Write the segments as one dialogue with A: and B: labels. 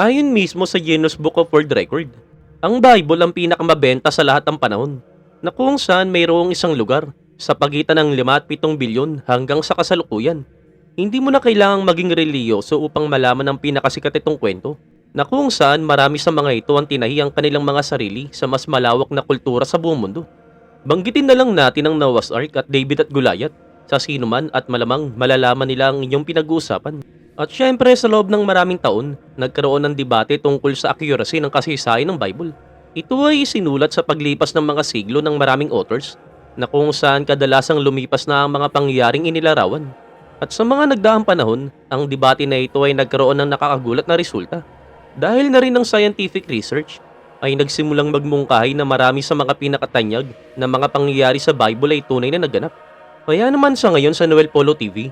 A: Ayon mismo sa Guinness Book of World Record, ang Bible ang pinakamabenta sa lahat ng panahon na kung saan mayroong isang lugar sa pagitan ng 5 at 7 bilyon hanggang sa kasalukuyan. Hindi mo na kailangang maging reliyoso upang malaman ang pinakasikat itong kwento na kung saan marami sa mga ito ang tinahi ang kanilang mga sarili sa mas malawak na kultura sa buong mundo. Banggitin na lang natin ang Noah's Ark at David at Goliath sa sino man at malamang malalaman nila ang inyong pinag-uusapan. At syempre sa loob ng maraming taon, nagkaroon ng debate tungkol sa accuracy ng kasaysayan ng Bible. Ito ay sinulat sa paglipas ng mga siglo ng maraming authors na kung saan kadalasang lumipas na ang mga pangyayaring inilarawan. At sa mga nagdaang panahon, ang debate na ito ay nagkaroon ng nakakagulat na resulta. Dahil na rin ng scientific research, ay nagsimulang magmungkahi na marami sa mga pinakatanyag na mga pangyayari sa Bible ay tunay na naganap. Kaya naman sa ngayon sa Noel Polo TV,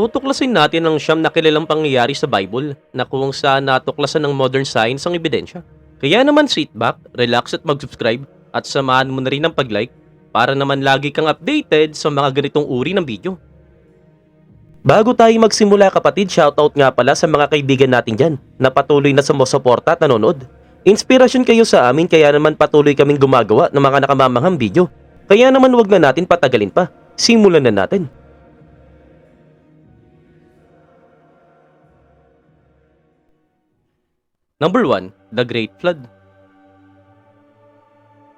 A: tutuklasin natin ang siyam na kilalang pangyayari sa Bible na kung saan natuklasan ng modern science ang ebidensya. Kaya naman sit back, relax at mag-subscribe at samahan mo na rin ang pag-like para naman lagi kang updated sa mga ganitong uri ng video. Bago tayo magsimula kapatid, shoutout nga pala sa mga kaibigan natin dyan na patuloy na sumusuporta at nanonood. Inspirasyon kayo sa amin kaya naman patuloy kaming gumagawa ng mga nakamamanghang video. Kaya naman wag na natin patagalin pa. Simulan na natin. Number 1, The Great Flood.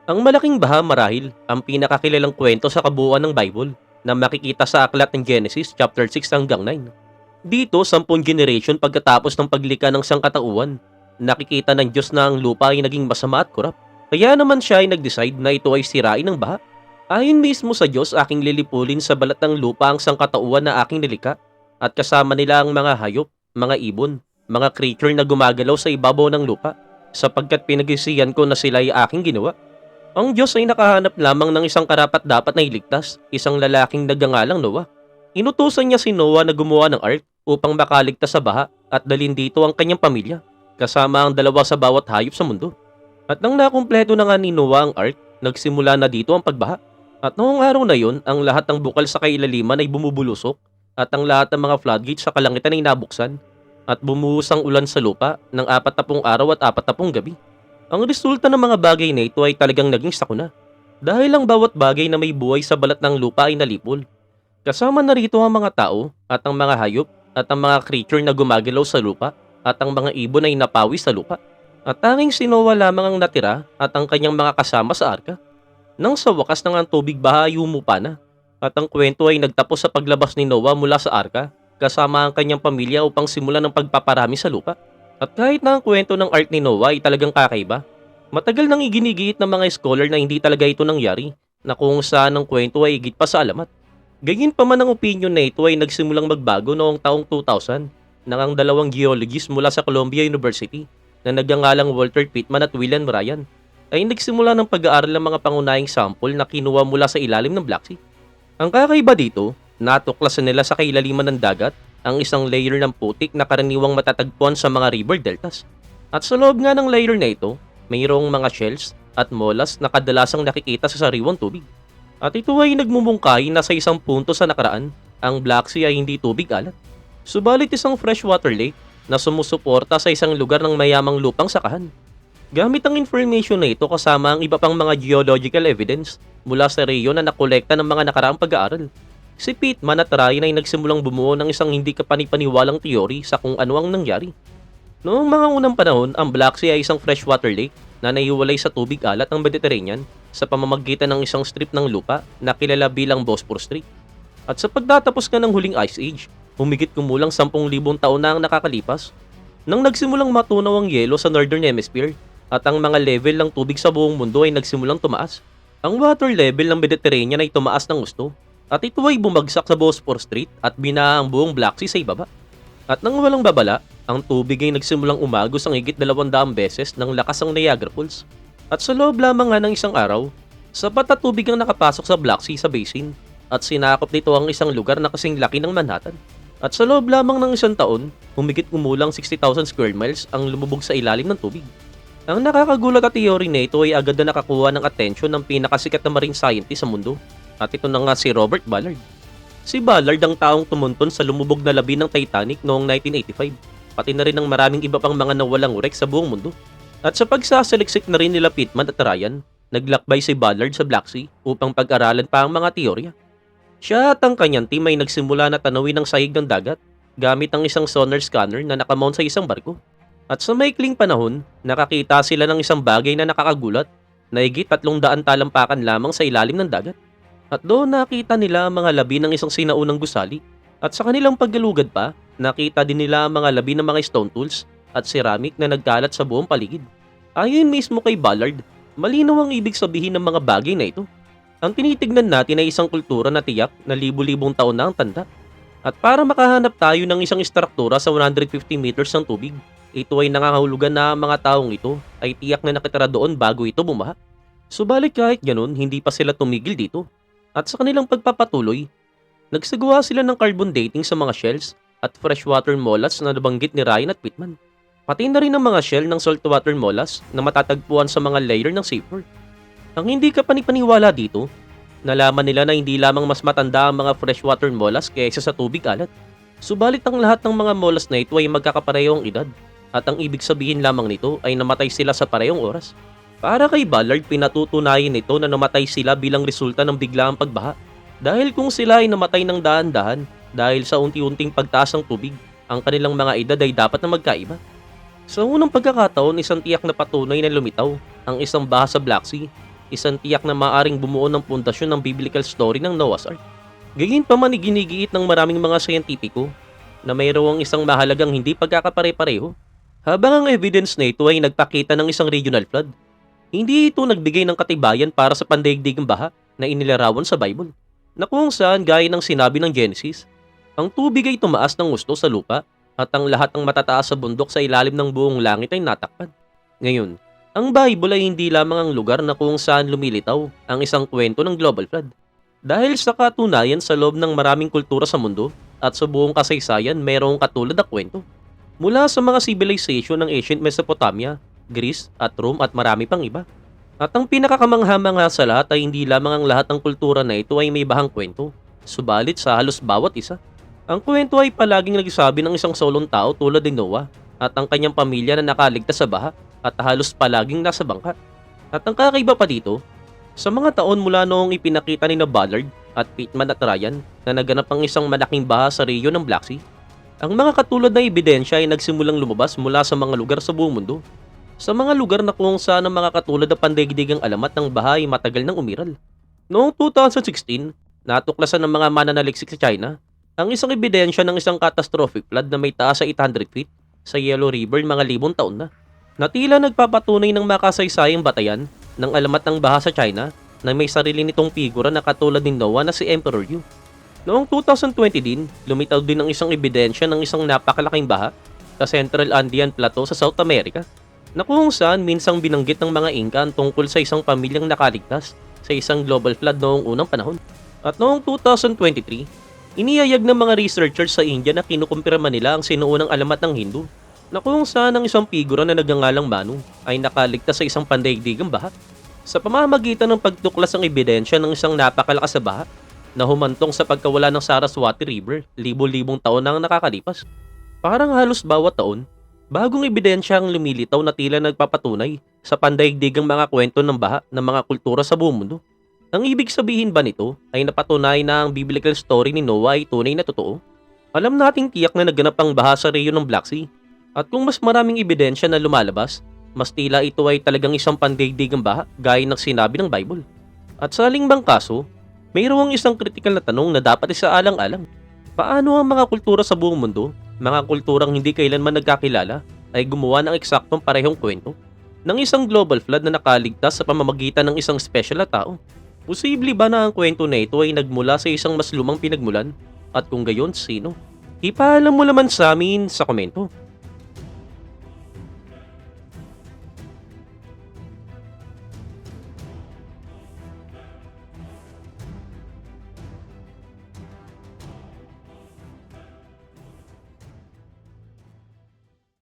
A: Ang malaking baha marahil ang pinakakilalang kwento sa kabuuan ng Bible na makikita sa aklat ng Genesis chapter 6 hanggang 9. Dito, sampung generation pagkatapos ng paglikha ng sangkatauhan, nakikita ng Diyos na ang lupa ay naging masama at kurap. Kaya naman siya ay nag-decide na ito ay sirain ng baha. Ayon mismo sa Diyos, aking lilipulin sa balat ng lupa ang sangkatauhan na aking nilikha at kasama nila ang mga hayop, mga ibon, mga creature na gumagalaw sa ibabaw ng lupa sapagkat pinagisiyan ko na sila ay aking ginawa. Ang Diyos ay nakahanap lamang ng isang karapat dapat na iligtas, isang lalaking nagangalang Noah. Inutusan niya si Noah na gumawa ng ark upang makaligtas sa baha at dalhin dito ang kanyang pamilya, kasama ang dalawa sa bawat hayop sa mundo. At nang nakumpleto na nga ni Noah ang ark, nagsimula na dito ang pagbaha. At noong araw na yon, ang lahat ng bukal sa kailaliman ay bumubulusok at ang lahat ng mga floodgates sa kalangitan ay nabuksan at bumuhos ang ulan sa lupa ng apat pung araw at apat pung gabi. Ang resulta ng mga bagay na ito ay talagang naging sakuna. Dahil ang bawat bagay na may buhay sa balat ng lupa ay nalipol. Kasama na rito ang mga tao at ang mga hayop at ang mga creature na gumagalaw sa lupa at ang mga ibon ay napawi sa lupa. At tanging si Noah lamang ang natira at ang kanyang mga kasama sa arka. Nang sa wakas ng ang tubig baha ay humupa na at ang kwento ay nagtapos sa paglabas ni Noah mula sa arka kasama ang kanyang pamilya upang simulan ng pagpaparami sa lupa. At kahit na ang kwento ng art ni Noah ay talagang kakaiba, matagal nang iginigiit ng mga scholar na hindi talaga ito nangyari, na kung saan ang kwento ay higit pa sa alamat. Gayun pa man ang opinion na ito ay nagsimulang magbago noong taong 2000 nang ang dalawang geologist mula sa Columbia University na nagngangalang Walter Pittman at William Ryan ay nagsimula ng pag-aaral ng mga pangunahing sample na kinuha mula sa ilalim ng Black Sea. Ang kakaiba dito, natuklasan nila sa kailaliman ng dagat ang isang layer ng putik na karaniwang matatagpuan sa mga river deltas. At sa loob nga ng layer na ito, mayroong mga shells at molas na kadalasang nakikita sa sariwang tubig. At ito ay nagmumungkahi na sa isang punto sa nakaraan, ang Black Sea ay hindi tubig alat. Subalit isang freshwater lake na sumusuporta sa isang lugar ng mayamang lupang sakahan. Gamit ang information na ito kasama ang iba pang mga geological evidence mula sa reyo na nakolekta ng mga nakaraang pag-aaral. Si Pittman at Ryan ay nagsimulang bumuo ng isang hindi kapanipaniwalang teori sa kung ano ang nangyari. Noong mga unang panahon, ang Black Sea ay isang freshwater lake na naiwalay sa tubig alat ng Mediterranean sa pamamagitan ng isang strip ng lupa na kilala bilang Bosphorus Strait. At sa pagtatapos nga ng huling Ice Age, humigit kumulang 10,000 taon na ang nakakalipas, nang nagsimulang matunaw ang yelo sa Northern Hemisphere at ang mga level ng tubig sa buong mundo ay nagsimulang tumaas. Ang water level ng Mediterranean ay tumaas ng gusto at ito ay bumagsak sa Bosphorus Strait at bina ang buong Black Sea sa ibaba. At nang walang babala, ang tubig ay nagsimulang umagos ang higit 200 beses ng lakas ng Niagara Falls. At sa loob lamang nga ng isang araw, sapat na tubig ang nakapasok sa Black Sea sa basin at sinakop nito ang isang lugar na kasing laki ng Manhattan. At sa loob lamang ng isang taon, humigit kumulang 60,000 square miles ang lumubog sa ilalim ng tubig. Ang nakakagulat na teory na ito ay agad na nakakuha ng atensyon ng pinakasikat na marine scientist sa mundo at ito na nga si Robert Ballard. Si Ballard ang taong tumunton sa lumubog na labi ng Titanic noong 1985 pati na rin ng maraming iba pang mga nawalang urek sa buong mundo. At sa pagsasaliksik na rin nila Pittman at Ryan, naglakbay si Ballard sa Black Sea upang pag-aralan pa ang mga teorya. Siya at ang kanyang team ay nagsimula na tanawin ang sahig ng dagat gamit ang isang sonar scanner na nakamount sa isang barko. At sa maikling panahon, nakakita sila ng isang bagay na nakakagulat na higit tatlong daan talampakan lamang sa ilalim ng dagat. At doon nakita nila ang mga labi ng isang sinaunang gusali. At sa kanilang paggalugad pa, nakita din nila ang mga labi ng mga stone tools at ceramic na nagkalat sa buong paligid. Ayon mismo kay Ballard, malinaw ang ibig sabihin ng mga bagay na ito. Ang tinitignan natin ay isang kultura na tiyak na libu-libong taon na ang tanda. At para makahanap tayo ng isang istruktura sa 150 meters ng tubig, ito ay nangangahulugan na ang mga taong ito ay tiyak na nakitira doon bago ito bumaha. Subalit kahit ganun, hindi pa sila tumigil dito. At sa kanilang pagpapatuloy, nagsagawa sila ng carbon dating sa mga shells at freshwater mollusks na nabanggit ni Ryan at Pittman. Pati na rin ang mga shell ng saltwater mollusks na matatagpuan sa mga layer ng seafloor. Ang hindi ka panipaniwala dito, nalaman nila na hindi lamang mas matanda ang mga freshwater mollusks kaysa sa tubig alat. Subalit ang lahat ng mga mollusks na ito ay magkakaparehong edad at ang ibig sabihin lamang nito ay namatay sila sa parehong oras. Para kay Ballard, pinatutunayan nito na namatay sila bilang resulta ng biglaang pagbaha. Dahil kung sila ay namatay ng dahan-dahan dahil sa unti-unting pagtaas ng tubig, ang kanilang mga edad ay dapat na magkaiba. Sa unang pagkakataon, isang tiyak na patunay na lumitaw ang isang baha sa Black Sea, isang tiyak na maaring bumuo ng pundasyon ng biblical story ng Noah's Ark. Gayun pa man ng maraming mga siyentipiko na mayroong isang mahalagang hindi pagkakapare-pareho habang ang evidence na ito ay nagpakita ng isang regional flood. Hindi ito nagbigay ng katibayan para sa pandaigdigang baha na inilarawan sa Bible, na kung saan gaya ng sinabi ng Genesis, ang tubig ay tumaas ng gusto sa lupa at ang lahat ng matataas sa bundok sa ilalim ng buong langit ay natakpan. Ngayon, ang Bible ay hindi lamang ang lugar na kung saan lumilitaw ang isang kwento ng global flood. Dahil sa katunayan sa loob ng maraming kultura sa mundo at sa buong kasaysayan mayroong katulad na kwento. Mula sa mga civilization ng ancient Mesopotamia, Greece at Rome at marami pang iba. At ang pinakakamangha-mangha sa lahat ay hindi lamang ang lahat ng kultura na ito ay may bahang kwento, subalit sa halos bawat isa. Ang kwento ay palaging nagsasabi ng isang solong tao tulad ni Noah at ang kanyang pamilya na nakaligtas sa baha at halos palaging nasa bangka. At ang kakaiba pa dito, sa mga taon mula noong ipinakita ni na Ballard at Pittman at Ryan na naganap ang isang malaking baha sa Rio ng Black Sea, ang mga katulad na ebidensya ay nagsimulang lumabas mula sa mga lugar sa buong mundo. Sa mga lugar na kung saan ang mga katulad na pandaigdigang alamat ng baha ay matagal nang umiral. Noong 2016, natuklasan ng mga mananaliksik sa China ang isang ebidensya ng isang catastrophic flood na may taas sa 800 feet sa Yellow River mga libong taon na. Na tila nagpapatunay ng makasaysayang batayan ng alamat ng baha sa China na may sarili nitong figura na katulad ni Noah na si Emperor Yu. Noong 2020 din, lumitaw din ang isang ebidensya ng isang napakalaking baha sa Central Andean Plateau sa South America na kung saan minsang binanggit ng mga Inca ang tungkol sa isang pamilyang nakaligtas sa isang global flood noong unang panahon. At noong 2023, iniyayag ng mga researchers sa India na kinukumpirma nila ang sinuunang alamat ng Hindu na kung saan ang isang figura na nagngangalang Manu ay nakaligtas sa isang pandaigdigang baha sa pamamagitan ng pagtuklas ng ebidensya ng isang napakalakas na baha na humantong sa pagkawala ng Saraswati River libo-libong taon nang nakakalipas. Parang halos bawat taon, bagong ebidensya ang lumilitaw na tila nagpapatunay sa pandaigdigang mga kwento ng baha ng mga kultura sa buong mundo. Ang ibig sabihin ba nito ay napatunay na ang biblical story ni Noah ay tunay na totoo? Alam nating tiyak na naganap ang baha sa Rio ng Black Sea. At kung mas maraming ebidensya na lumalabas, mas tila ito ay talagang isang pandaigdigang baha gaya ng sinabi ng Bible. At sa alingbang kaso, mayroong isang kritikal na tanong na dapat isaalang-alang. Paano ang mga kultura sa buong mundo, mga kulturang hindi kailanman nagkakilala, ay gumawa ng eksaktong parehong kwento? Ng isang global flood na nakaligtas sa pamamagitan ng isang special na tao? Posible ba na ang kwento na ito ay nagmula sa isang mas lumang pinagmulan? At kung gayon, sino? Ipaalam mo naman sa amin sa komento.